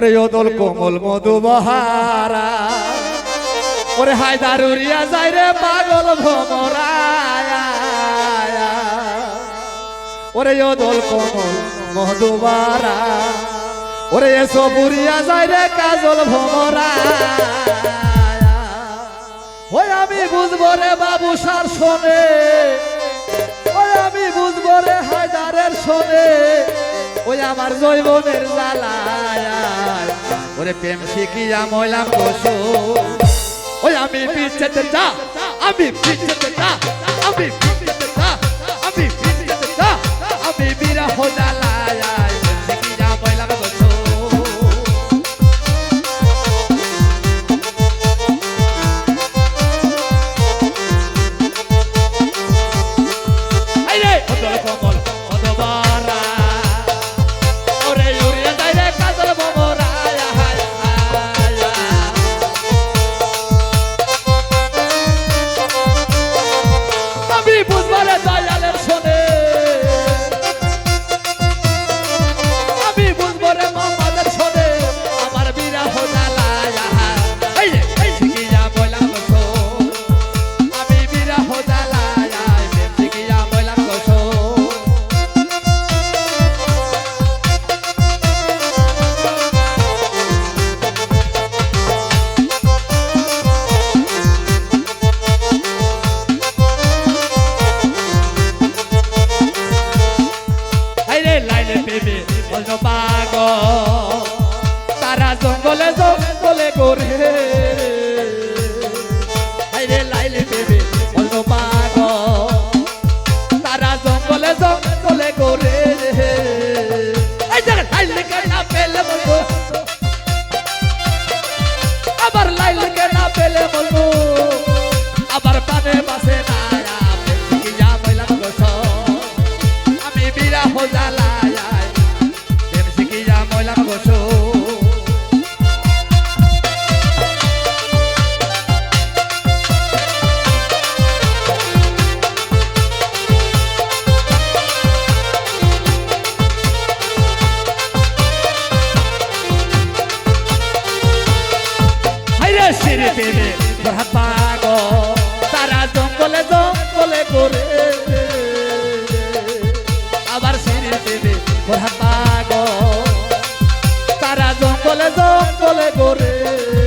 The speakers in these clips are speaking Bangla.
ওরে ওদল কোমল মধু বহারা ওরে হায়দার উড়িয়া যায় রে পাগল ভমরায়া। ওরে ওদল কোমল মধু ওরে এসো বুড়িয়া যায় রে কাজল ভমরা ওই আমি বুঝব রে বাবু সার শোনে। ওই আমি বুঝব রে হায়দারের শোনে। ওই আমার জৈবনের জ্বালায়। ওরে প্রেম শিখিয়া ময়লাম বসো ওই আমি পিছেতে যা আমি পিছেতে যা আমি পিছেতে যা আমি পিছেতে যা আমি বিরহ জ্বালায় শিখিয়া ময়লাম বসো আইরে কদল কমল জঙ্গলে করে জঙ্গলে করে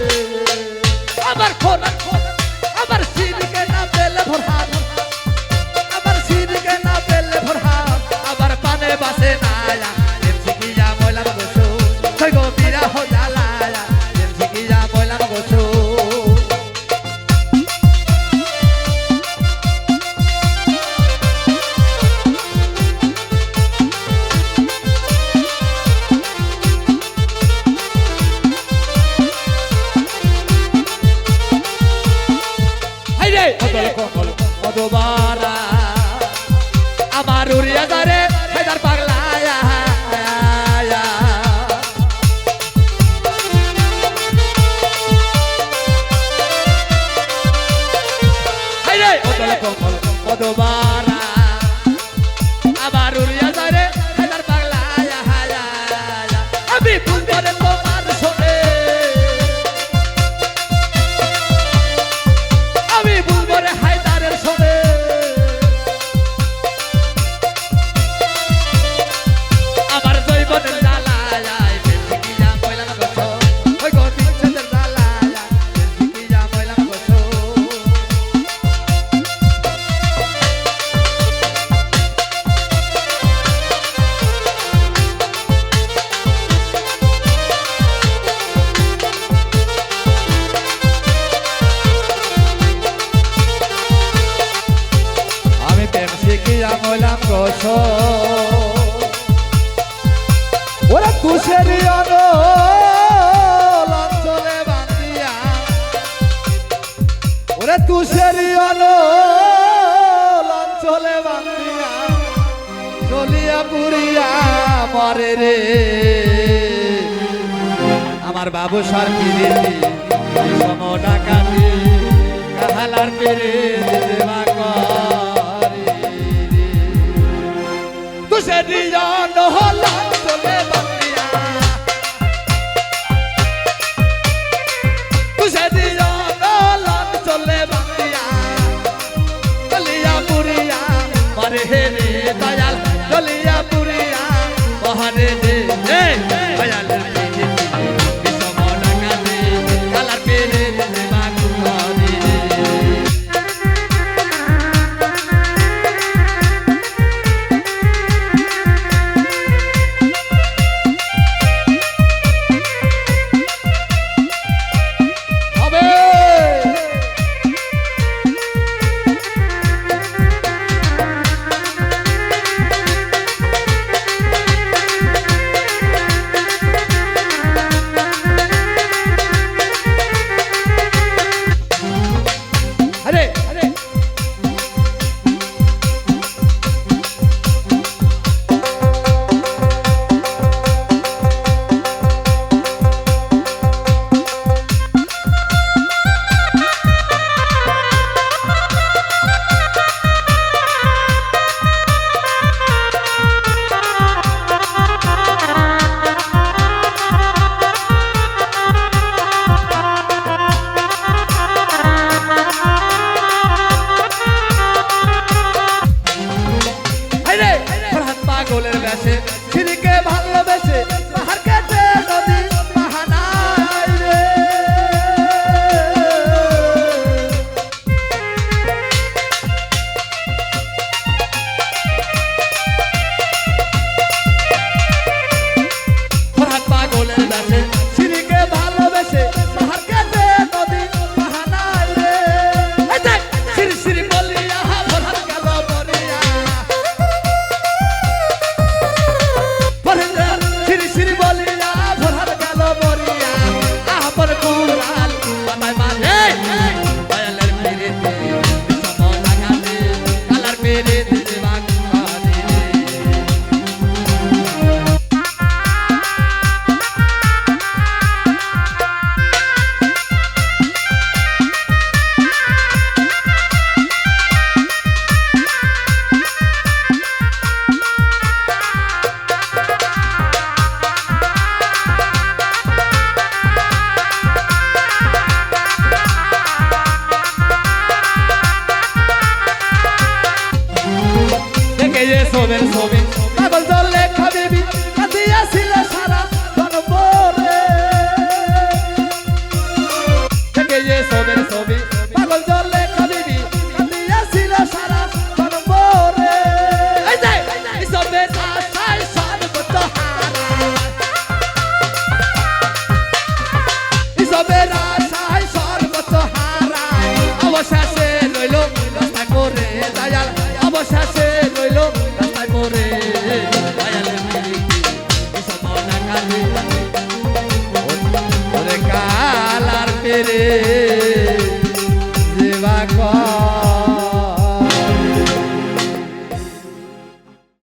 আমার উড়িয়া যারে হায়দার পাগলা কমল শিখিয়া মইলাম গছ ওরা তুষেরি অঞ্চলে বান্দিয়া ওরে তুষেরি অঞ্চলে বান্দিয়া চলিয়া পুরিয়া মরে রে। আমার বাবু সর পিরিতি সম ডাকাতি কাহালার দেবা দিয়া নহলা পাগলের বেশে।